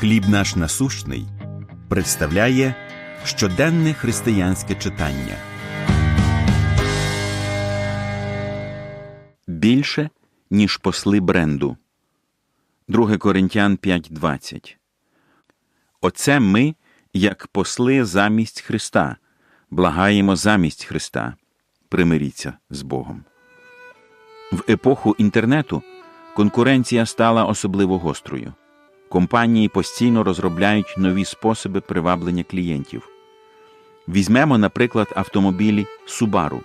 Хліб наш насущний представляє щоденне християнське читання. Більше, ніж посли бренду. 2 Коринтян 5.20 Оце ми, як посли замість Христа, благаємо замість Христа. Примиріться з Богом. В епоху інтернету конкуренція стала особливо гострою. Компанії постійно розробляють нові способи приваблення клієнтів. Візьмемо, наприклад, автомобілі Subaru.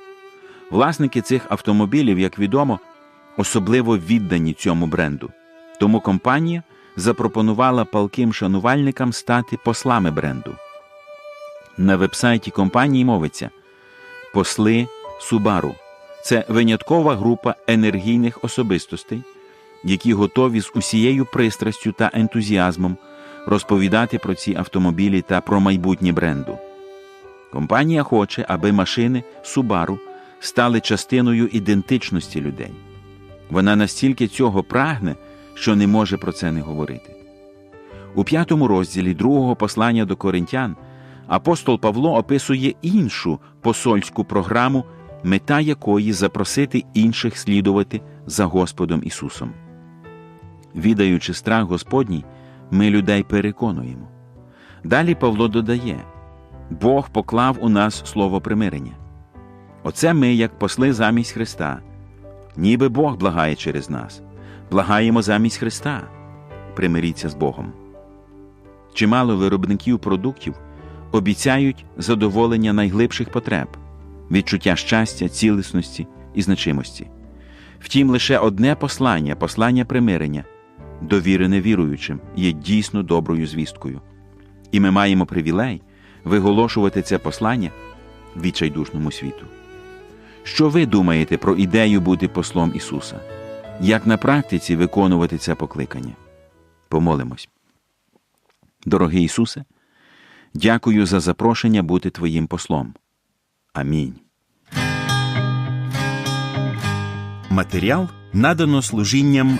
Власники цих автомобілів, як відомо, особливо віддані цьому бренду. Тому компанія запропонувала палким шанувальникам стати послами бренду. На вебсайті компанії мовиться Посли Subaru – це виняткова група енергійних особистостей, які готові з усією пристрастю та ентузіазмом розповідати про ці автомобілі та про майбутнє бренду. Компанія хоче, аби машини Subaru стали частиною ідентичності людей. Вона настільки цього прагне, що не може про це не говорити. У п'ятому розділі другого послання до коринтян апостол Павло описує іншу посольську програму, мета якої запросити інших слідувати за Господом Ісусом. Відаючи страх Господній, ми людей переконуємо. Далі Павло додає Бог поклав у нас слово примирення. Оце ми, як посли замість Христа, ніби Бог благає через нас, благаємо замість Христа. Примиріться з Богом. Чимало виробників продуктів обіцяють задоволення найглибших потреб, відчуття щастя, цілісності і значимості. Втім, лише одне послання, послання примирення, довірене віруючим, є дійсно доброю звісткою. І ми маємо привілей виголошувати це послання відчайдушному світу. Що ви думаєте про ідею бути послом Ісуса? Як на практиці виконувати це покликання? Помолимось. Дорогий Ісусе, дякую за запрошення бути Твоїм послом. Амінь. Матеріал надано служінням